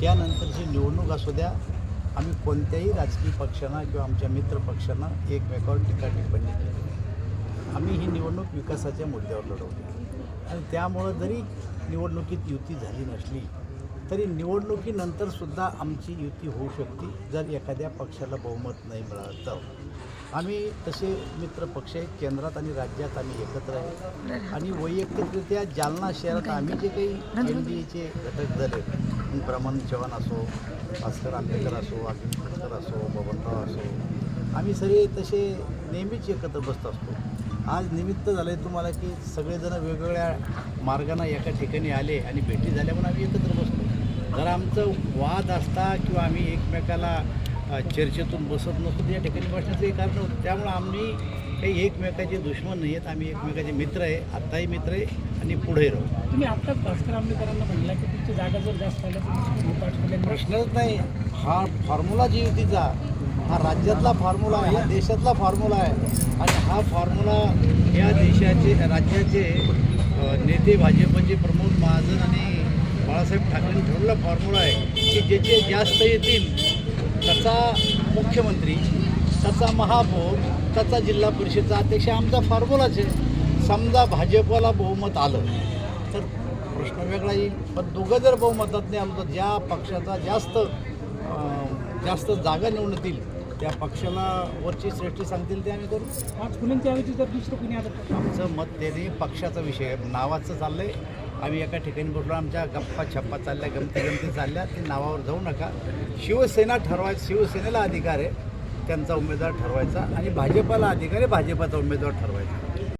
त्यानंतरची निवडणूक असू द्या आम्ही कोणत्याही राजकीय पक्षांना किंवा आमच्या मित्र पक्षांना एकमेकावर टीका टिप्पणी केली. आम्ही ही निवडणूक विकासाच्या मुद्द्यावर लढवली. आणि त्यामुळं जरी निवडणुकीत युती झाली नसली तरी निवडणुकीनंतर सुद्धा आमची युती होऊ शकते जर एखाद्या पक्षाला बहुमत नाही मिळालं तर. आम्ही तसे मित्र पक्ष केंद्रात आणि राज्यात आम्ही एकत्र आहे. आणि वैयक्तिकरित्या जालना शहरात आम्ही जे काही एन डी एचे घटक झाले मग जवान चव्हाण असो भास्कर आंबेडकर असो अखिल खोडकर असो बबनराव असो आम्ही सगळे तसे नेहमीच एकत्र बसत असतो. आज निमित्त झालं आहे तुम्हाला की सगळेजण वेगवेगळ्या मार्गाने एका ठिकाणी आले आणि भेटी झाल्या म्हणून आम्ही एकत्र बसतो. जर आमचं वाद असता किंवा आम्ही एकमेकाला चर्चेतून बसत नसतो. या ठिकाणी बसण्याचं एक कारण होतं. त्यामुळं आम्ही काही एकमेकाचे दुश्मन नाही आहेत. आम्ही एकमेकाचे मित्र आहे. आत्ताही मित्र आहे आणि पुढे राहू. तुम्ही आत्ताच भास्कर आंबेकरांना म्हणला की तुमची जागा जर जास्त आल्या तर. प्रश्नच नाही. हा फॉर्म्युला जी युतीचा हा राज्यातला फॉर्म्युला आहे. हा देशातला फॉर्म्युला आहे. आणि हा फॉर्म्युला या देशाचे राज्याचे अ, नेते भाजपचे प्रमोद महाजन आणि बाळासाहेब ठाकरेंनी ठरवलेला फॉर्म्युला आहे की ज्याचे जास्त येतील त्याचा मुख्यमंत्री त्याचा महापौर त्याचा जिल्हा परिषदचा अध्यक्ष आमचा फॉर्म्युलाच आहे. समजा भाजपला बहुमत आलं तर प्रश्न वेगळा येईल. पण दोघं जर बहुमतात नाही तर ज्या पक्षाचा जास्त जास्त जागा निवडून येतील त्या पक्षाला वरची श्रेष्ठी सांगतील ते आम्ही करू. आज ऐवजी जर दुसरं कुणी आलं? आमचं मत देणे पक्षाचा विषय नावाचं चाललं आहे आम्ही एका ठिकाणी बसलो आमच्या गप्पा छप्पा चालल्या गमती गमती चालल्या ते नावावर जाऊ नका. शिवसेना ठरवाय शिवसेनेला अधिकार आहे त्यांचा उमेदवार ठरवायचा आणि भाजपाला अधिकार आहे भाजपाचा उमेदवार ठरवायचा.